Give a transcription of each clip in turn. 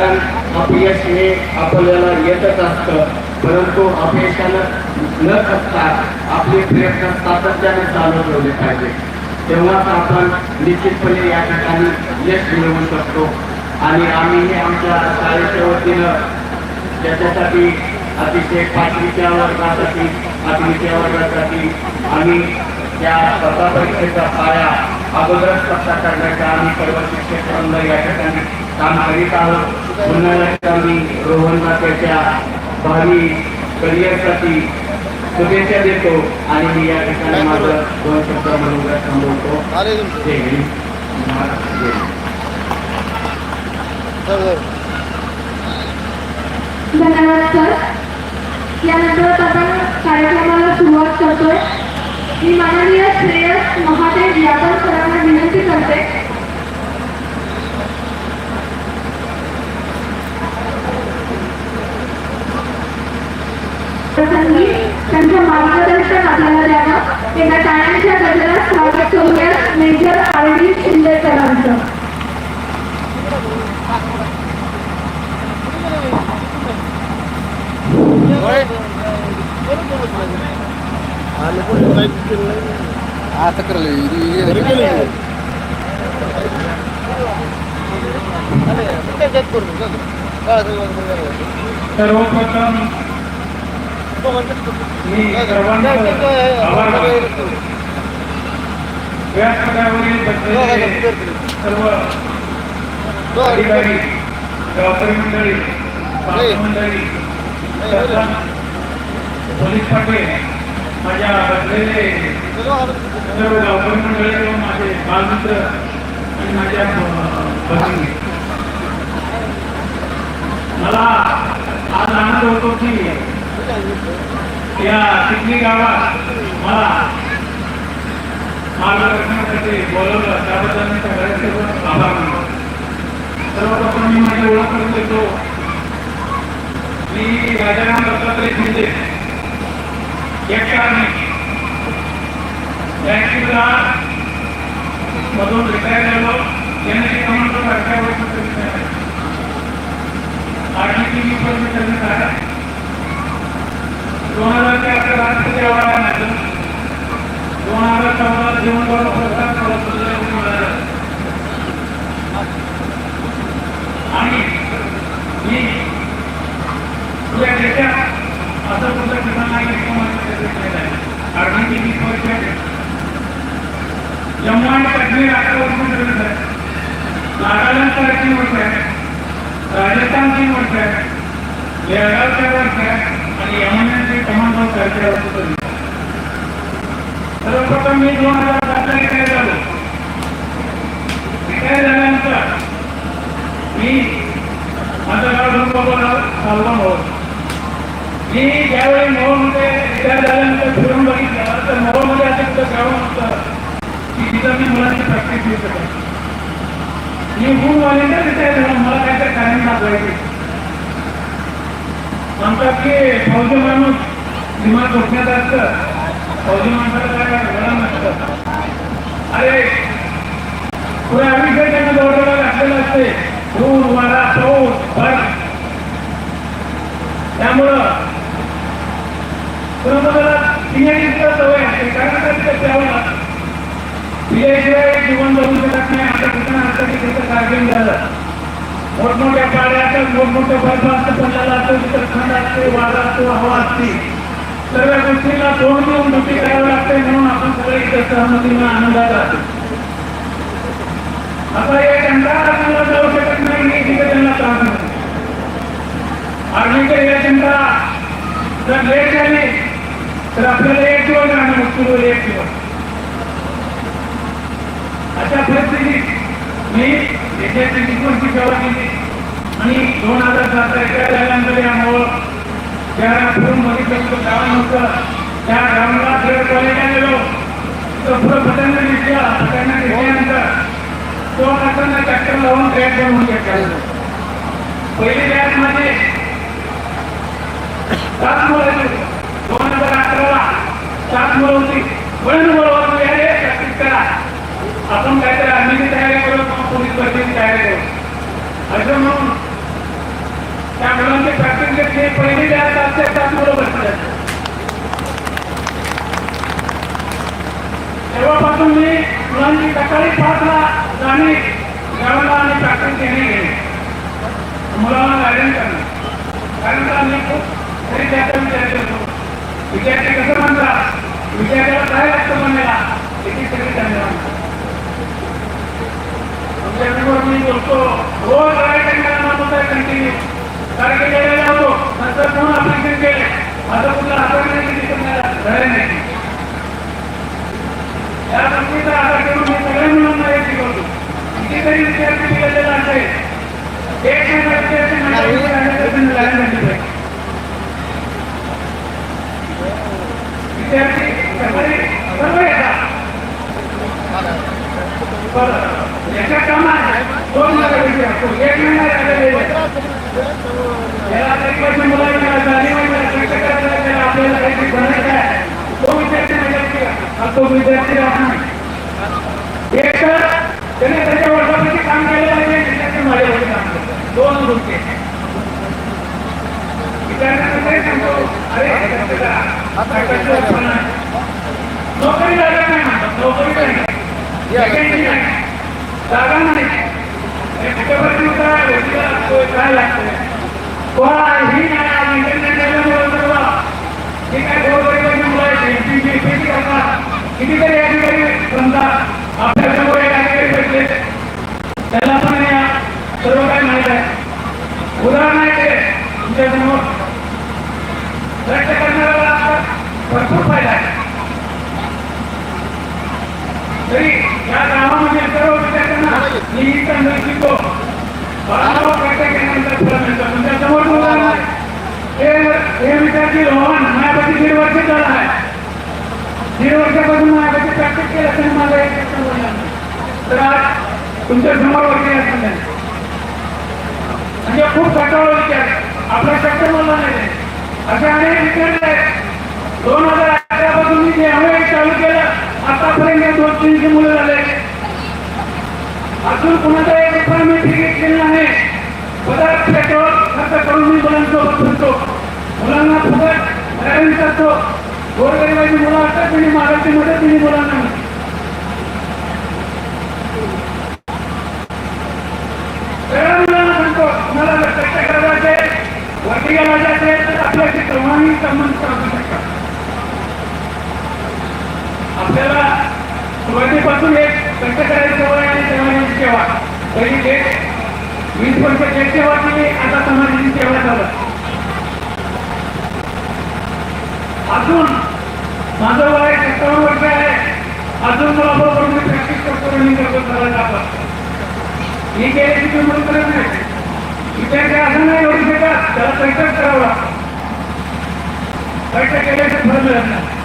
अपयश हे आपल्याला येतच असतं. परंतु अपयशानं न करता आपले प्रयत्न सातत्याने चालू ठेवले पाहिजे. तेव्हाच आपण निश्चितपणे या ठिकाणी यश मिळवू शकतो. आणि आम्ही आमच्या शाळेच्या वतीनं त्याच्यासाठी अतिशय पाचवीच्या वर्गासाठी आठवीच्या वर्गासाठी आम्ही त्या स्पर्धा परीक्षेचा पाया अगोदरच कसा करण्याचा आम्ही सर्व शिक्षकांना या ठिकाणी काम करीत आहोत मी रोहनला त्याच्या भावी करिअरसाठी शुभेच्छा देतो आणि मी या ठिकाणी माझं दोन शब्द म्हणून थांबवतो. जय धन्यवाद सर यानंतर आपण कार्यक्रमाला सुरुवात करतोय. मी माननीय श्रेयस महादेव यादव सरांना विनंती करते प्रसंगी त्यांचं मार्गदर्शन आपल्याला द्यावं एका टाळ्यांच्या गजरात स्वागत करूया मेजर आर डी शिंदे सरांचं होय आले पण काही केलं नाही. आता करले. सर्वप्रथम. मी आभार मानतो. व्यासपीठावरील बसलेले सर्व अधिकारी मंडळी मंडळी पोलीस पाटील माझ्या बसलेले सर्व गावकरी मंडळी व माझे बालमित्र आणि माझ्या भगिनी मला आज आनंद होतो की या चिखली गावात मला मार्गदर्शनासाठी बोलवलं. त्याबद्दल मी सगळ्यांचे आभार मानतो. सर्वप्रथम मी माझी ओळख करून देतो. मी राजाराम दत्तात्रय शिंदे. एक कारणी मधून रिटायर झालो. एनएससी कमांडो अठरा वर्षाचा रिटायर आहे आठवी मी पण सर्विस दोन हजार ते अकरा राष्ट्रपती अवॉर्ड दोन हजार चौदा पुरस्कार आणि मी तुझ्या देशात असं कुठलं ठिकाण नाही कारण की वीस जम्मू आणि काश्मीर अकरा वर्ष आहे नागालँड तीन वर्ष आहे राजस्थान तीन वर्ष आहे चार वर्ष आहे आणि यमुना कमांडो चारशे सर्वप्रथम मी दोन हजार सातला रिटायर झालो रिटायर झाल्यानंतर मी माझं गाव ढोंबाबोला सालवा मोहोळ मी ज्यावेळी मोहोळमध्ये रिटायर झाल्यानंतर फिरून बघितलं तर मोहोळमध्ये असं कुठं गाव नव्हतं की तिथं मी मुलांची प्रॅक्टिस घेऊ शकत मी गुणवाल्यांना रिटायर झालो मला काय काय कारण दाखवायचे. म्हणतात की फौज माणूस विमान झोपण्यात असतं फौजी माणसाला काय वडा नसतं अरे पुढे आम्ही त्यांना दौडायला लागलेलं असते. वारा पाऊस त्यामुळं पिण्याची सवय असते. कारण का जीवन जगू शकत नाही. आता कुठं आता तिथे झालं. मोठमोठ्या पाड्या असतात मोठमोठ्या बर्फ असतं पडलेला असतो. तिथं थंड असते वारा असतो हवा असते. सर्व गोष्टीला तोंड देऊन ड्युटी करावं लागते म्हणून आपण सगळे इथे सहमतीनं आनंदात राहतो आता एक कंटाळा आपल्याला जाऊ शकत नाही मी तिथे त्यांना त्रास नाही. आर्मीच्या या चंद्रा जर लेट झाली तर आपल्याला एक दिवस राहणं मुश्किल एक दिवस. अशा परिस्थितीत मी देशाची टिकवणची सेवा केली आणि दोन हजार सात एका झाल्यानंतर यामुळं त्या फिरून बघितलं होतं गाव नव्हतं. त्या गावाला खेळ कॉलेजला गेलो पुढं तो असताना चक्कर लावून ट्रॅक घेतला. पहिली बॅच सात मुलं दोन हजार अकराला सात मुलं होती. वळण बरोबर म्हणजे प्रॅक्टिस करा. आपण काहीतरी आर्मीची तयारी करू किंवा पोलीस भरतीची तयारी करू. असं म्हणून पहिली त्या मुलं बसले तेव्हापासून मी मुलांची तक्रारी पाचला जाणे गावाला आणि प्रॅक्टिस घेणे. गेले मुलांना गायडन करणं. कारण का मी खूप तरी त्याचा विचार करतो विद्यार्थी कसं म्हणतात विद्यार्थ्याला काय लागतं म्हणायला किती सगळी त्यांना आमच्याबरोबर मी बोलतो रोज राईट माणूस आहे कंटिन्यू सारखे गेलेले होतो. नंतर पुन्हा अप्लिकेशन केले? माझं कुठलं अपॉइंटमेंट किती तुम्हाला नाही. या गोष्टीचा आधार मी सगळ्या मुलांना हे करतो कितीतरी विद्यार्थी गेलेला असेल एक महिना विद्यार्थी आहे विद्यार्थी सर्व येतात बरं याच्या कामात दोन महिने एक याला तरी मुलांना आपल्याला काहीतरी बनायचं आहे तो विद्यार्थी म्हणजे हा तो विद्यार्थी राहणार नाही. एक तर त्याने त्याच्या वर्षापैकी काम केलं पाहिजे त्याच्या माझ्यावरती काम दोन गोष्टी सांगतो अरे ना? नोकरी जागा नाही म्हणतात नोकरी नाही. जागा नाही. काय लागतोय, कोणाही नाही इंटरनेट केल्यामुळे सर्व काय मुलं त्यांची करतात. कितीतरी या ठिकाणी समजा आपल्यासमोर एक अधिकारी भेटले पण या सर्व काही माहीत आहे. उदाहरण आहे ते तुमच्यासमोर. करणाऱ्याला भरपूर फायदा आहे. तरी या गावामध्ये सर्व विद्यार्थ्यांना मी संदेश शिकतो बाळाभाऊ प्रत्येक केल्यानंतर फळ मिळतं. तुमच्यासमोर उदाहरण आहे. हे विद्यार्थी रोहन माझ्यापाशी दीड वर्ष झाला आहे दीड वर्षापासून प्रॅक्टिस केली असेल माझं एक प्रश्न बोलला तर आज तुमच्यासमोर वरती असं नाही. म्हणजे खूप सकाळ विचार. आपला शक्य बोलला नाही. असे अनेक विचार आहेत. दोन हजार अकरा पासून मी त्यामुळे चालू केलं. आतापर्यंत दोन तीनशे मुलं झाले. अजून कुणाचा एक रुपया मी तिकीट केलं नाही. पदार्थ पेट्रोल खर्च करून मी मुलांसोबत फिरतो. मुलांना फुकट ड्रायव्हिंग करतो. गोरगरिबाची मुलं असतात त्यांनी मागायची मदत दिली मुलांना. सगळ्या मुलांना सांगतो कष्ट करायचे वरती तर आपल्याशी केव्हाही संबंध साधू आपल्याला सुरुवातीपासून एक कष्ट करायची सवय आणि समाजाची सेवा. तरी एक वीस वर्ष सेवा केली आता समाजाची सेवा झालं. अजून माझं वय सत्तावन्न वर्ष आहे. अजून मला बरोबर म्हणजे मी प्रॅक्टिस करतो रनिंग करतो करायला आपण ही गेल्याची म्हणून करत नाही. विद्यार्थी असं नाही एवढी शकत त्याला पैसाच करावा पैसा केल्याचे फरक मिळत नाही.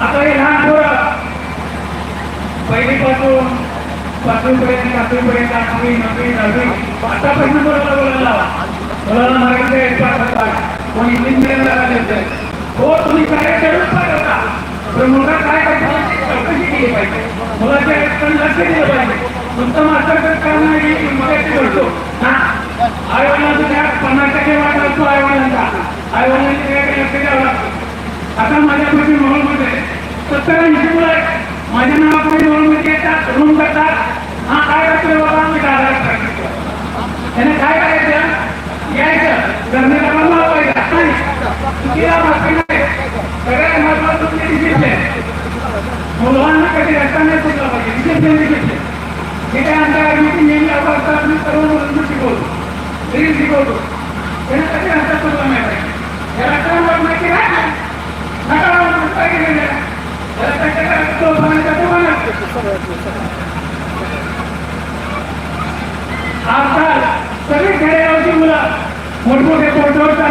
आता हे लहान पोरं पहिलीपासून पाचवीपर्यंत सातवीपर्यंत आठवी नववी दहावी आतापासून बोलायला बोलायला लावा. बोलायला मराठी येत पाठवतात कोणी इंग्लिश मिडियमला हो तुम्ही काय करून पाठवता तर मुलगा काय करतो? चौकशी केली पाहिजे. मुलाच्या कडे लक्ष दिलं पाहिजे. तुमचं मास्टर तर काम नाही की मराठी करतो हा? आई त्या पन्नास टक्के वाटा असतो आई वडिलांचा आई लक्ष द्यावं लागतं. आता माझ्यापाशी मोहलमध्ये सत्तर ऐंशी मुलं आहेत. माझ्या नावापुढे मोहलमध्ये येतात रूम करतात. हा काय करतोय बाबा? मी दादा प्रॅक्टिस त्याने काय करायचं? यायचं. गरजेला बनवायला पाहिजे नाही चुकीला माफी नाही सगळ्यात महत्वाचं म्हणजे डिसिप्लिन मुलांना कधी रस्ता नाही सुटला पाहिजे डिसिप्लिन डिसिप्लिन जे काय आमच्या मीटिंग नेहमी असतात मी सर्व मुलांना शिकवतो तरी शिकवतो त्याने कधी रस्ता सुटला नाही पाहिजे या रस्त्यावर माहिती नाही नकारात्मक काय केलेलं आहे त्याला त्याच्याकडे तो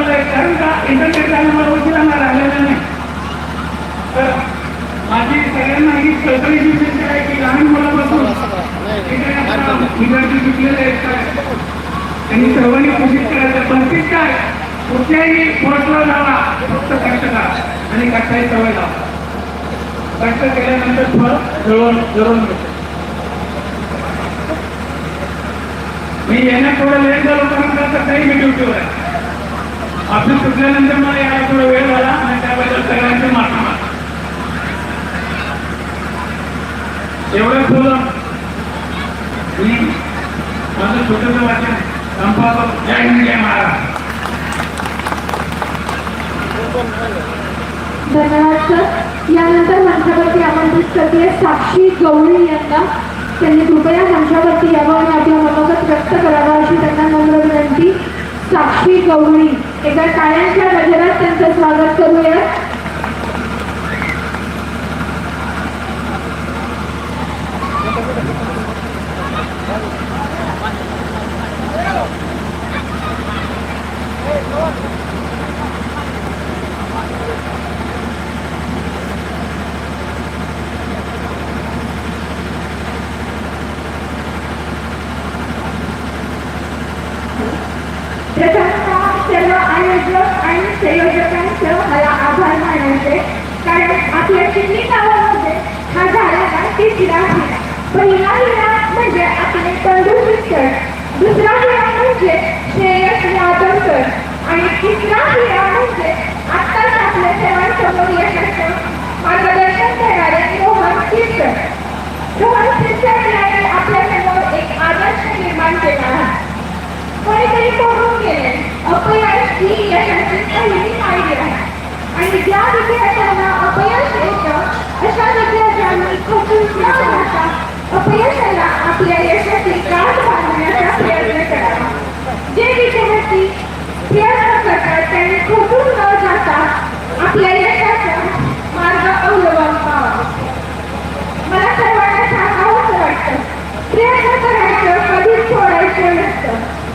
पोर्टवर चाललंय कारण का इंटरनेट झाल्यामुळे वकिलांना राहिलेला नाही तर माझी सगळ्यांना ही कळकळीची विनंती आहे की लहान मुलापासून विद्यार्थी शिकलेले आहेत काय त्यांनी सर्वांनी कोशिश करायचं पंचवीस काय कुठल्याही पोर्टवर जावा फक्त कष्ट करा आणि कष्टाची सवय लावा कष्ट केल्यानंतर फळ जळून जळून मिळतं मी येण्या थोडं लेट झालो कारण का सकाळी मी ड्युटीवर आहे. ऑफिस सुटल्यानंतर मला यायला थोडा वेळ झाला आणि त्याबद्दल सगळ्यांचे माफी माग. एवढं फुलं मी माझं छोटंसं वाचन संपादक जय हिंद जय महाराज. धन्यवाद सर. यानंतर मंचावरती आमंत्रित करते साक्षी गवळी यांना. त्यांनी कृपया मंचावरती यावं आणि आपला मनोगत व्यक्त करावा अशी त्यांना नम्र विनंती. साक्षी गवळी एका टाळ्यांच्या गजरात त्यांचं स्वागत करूया प्रथमतः सर्व आयोजक आणि संयोजकांचं मला आभार मानायचे कारण आपल्या चिमणी गावामध्ये हा झालेला तिसरा हिरा पहिला हिरा म्हणजे आपले तंदूर मिस्टर दुसरा हिरा म्हणजे श्रेयस यादवकर आणि तिसरा हिरा म्हणजे आत्ताच आपल्या सर्वांसमोर यशाचं मार्गदर्शन करणारे रोहन कीर्तन रोहन कीर्तन याने आपल्यासमोर एक आदर्श निर्माण केला आहे कोणीतरी कोरून गेले. अपयश ही यशाची पहिली पायरी आहे. आणि ज्या विद्यार्थ्यांना अपयश येतं अशा विद्यार्थ्यांना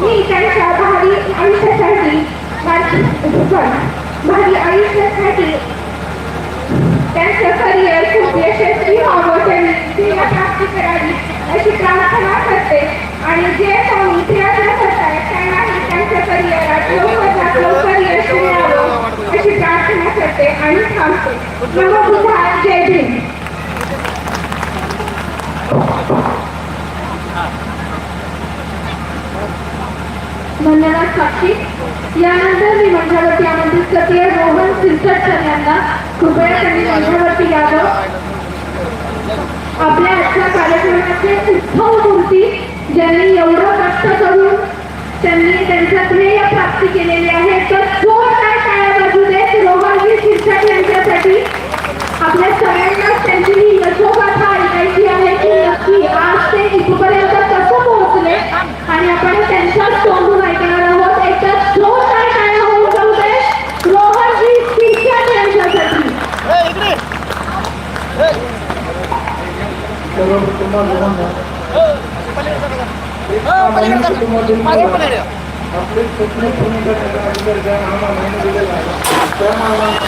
मी त्यांच्या भावी आयुष्यासाठी माझी भावी आयुष्यासाठी त्यांचं करिअर खूप यशस्वी व्हावं त्यांनी ध्येय प्राप्ती करावी अशी प्रार्थना करते. आणि जे कोणी प्रयत्न करतायत त्यांनाही त्यांच्या करिअरात लवकरात लवकर यश मिळावं अशी प्रार्थना करते आणि थांबते. नमो बुद्धाय जय भीम. धन्यवाद साक्षी. यानंतर मी मंचावरती आमंत्रित करते. रोहन सिरसटकर यांना कृपया त्यांनी मंचावरती यावं. आपल्या आजच्या कार्यक्रमाचे उत्सव मूर्ती ज्यांनी एवढं कष्ट करून त्यांनी त्यांचं ध्येय प्राप्ती केलेली आहे. तर जोरदार टाळ्या बाजू देत रोहनजी शिरसाट यांच्यासाठी आपल्या सगळ्यांना त्यांची ही यशोगाथा ऐकायची आहे की नक्की आज ते इथपर्यंत कसं पोहोचले आणि आपण त्यांच्याच तोंडून ऐकणार आहोत एकदा जोरदार टाळ्या होऊन जाऊ दे रोहनजी शिरसाट यांच्यासाठी ए, इकडे ए, सर्वप्रथम माझं ए, पलीकडे जा बघा. ए, पलीकडे जा. मागे पलीकडे या. आपले स्वप्न पूर्ण करण्याचा अधिकार ज्या महामानवाने दिलेला आहे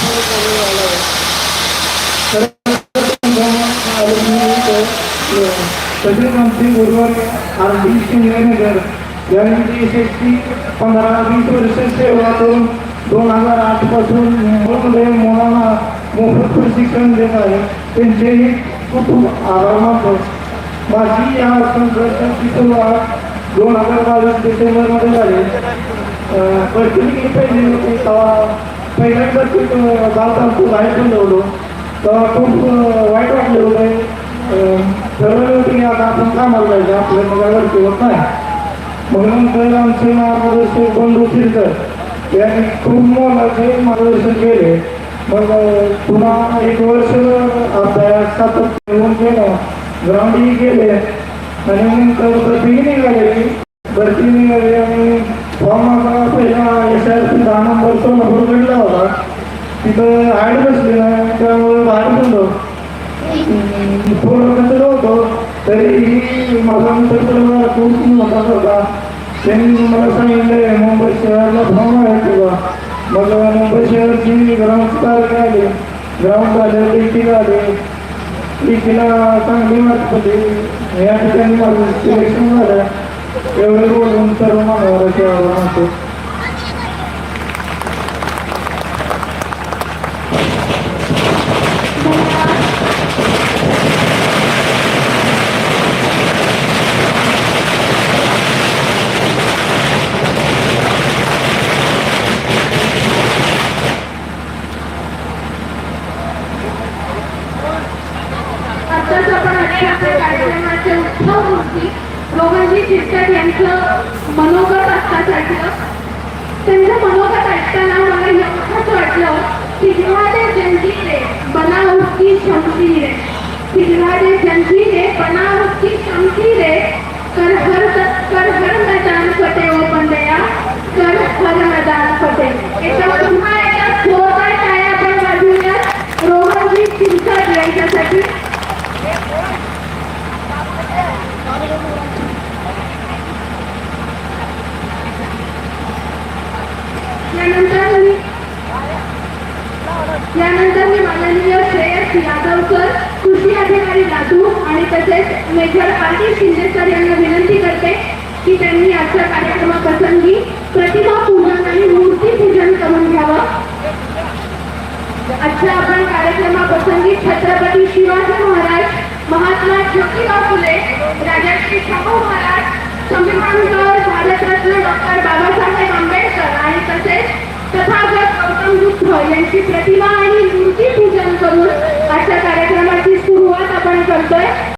त्या तसेच आमचे गुरुवार आरडी शिंगनगर यांची यशस्वी पंधरा वीस वर्ष सेवा करून दोन हजार आठ मुंबईमध्ये मुलांना मोफत प्रशिक्षण देत आहे त्यांचेही खूप खूप आभार माझी या संघर्षाची सुरुवात दोन हजार बावीस डिसेंबरमध्ये झाली. अं, परिस्थिती पहिली तेव्हा पहिल्यांदा खूप गाव खूप बाहेर बोलवलो तेव्हा खूप वाईट वाटले होते ठरवले होते की आता आपण कामाला जायचं आपल्या मग वरती होत नाही. म्हणून नंतर आमचे मार्गदर्शक बंधू फिरकर यांनी खूप मोलाचे मार्गदर्शन केले. मग पुन्हा एक वर्ष अभ्यास सातत्य घेऊन केलं ग्राउंडही केले आणि नंतर भरती निघाली भरती निघाली आणि माझा पहिला एस आर पी दहा नंबर सोलापूर होता तिथं ॲड बसलेला त्यामुळे बाहेर पडलो पूर्ण कसं होतो तरी माझा मित्र खूप मोठा होता त्यांनी मला सांगितलं मुंबई शहराला फॉर्म आहे तुला मग मुंबई शहरची ग्राउंड स्टार आली ग्राउंड झाले लिखित आले लिखीला चांगली मार्क पडली या ठिकाणी माझं सिलेक्शन झालं एवढे बोलून सर्व मानवाचे आभार मानतो आत्ताच आपण अनेक आपल्या कार्यक्रमाचे उत्सव मूर्ती रोहनजी शिरसाट यांचं मनोगत असतात ऐकलं त्यांचं मनोगत ऐकताना मला एवढंच वाटलं पिघलादे जंजीरे बना उसकी शमशीरे पिघलादे जंजीरे बना उसकी शमशीरे कर हर कर हर मैदान फटे ओ बंदया कर हर मैदान फटे. याच्यावर पुन्हा एकदा जोरदार टाळ्या आपण वाजवूयात रोहनजी शिरसाट यांच्यासाठी यानंतर मी यानंतर मी माननीय श्रेयस यादवकर अधिकारी राजू आणि तसेच मेजर आर शिंदे सर यांना विनंती करते की त्यांनी आजच्या कार्यक्रमाप्रसंगी प्रतिमा पूजन आणि मूर्ती पूजन करून घ्यावं. आजच्या आपण कार्यक्रमाप्रसंगी छत्रपती शिवाजी महाराज महात्मा ज्योतिबा फुले राजर्षी शाहू महाराज संविधानकर भारतरत्न डॉक्टर बाबासाहेब आंबेडकर आणि तसेच तथागत गौतम बुद्ध यांची प्रतिमा आणि मूर्ती पूजन करून अशा कार्यक्रमाची सुरुवात आपण करतोय.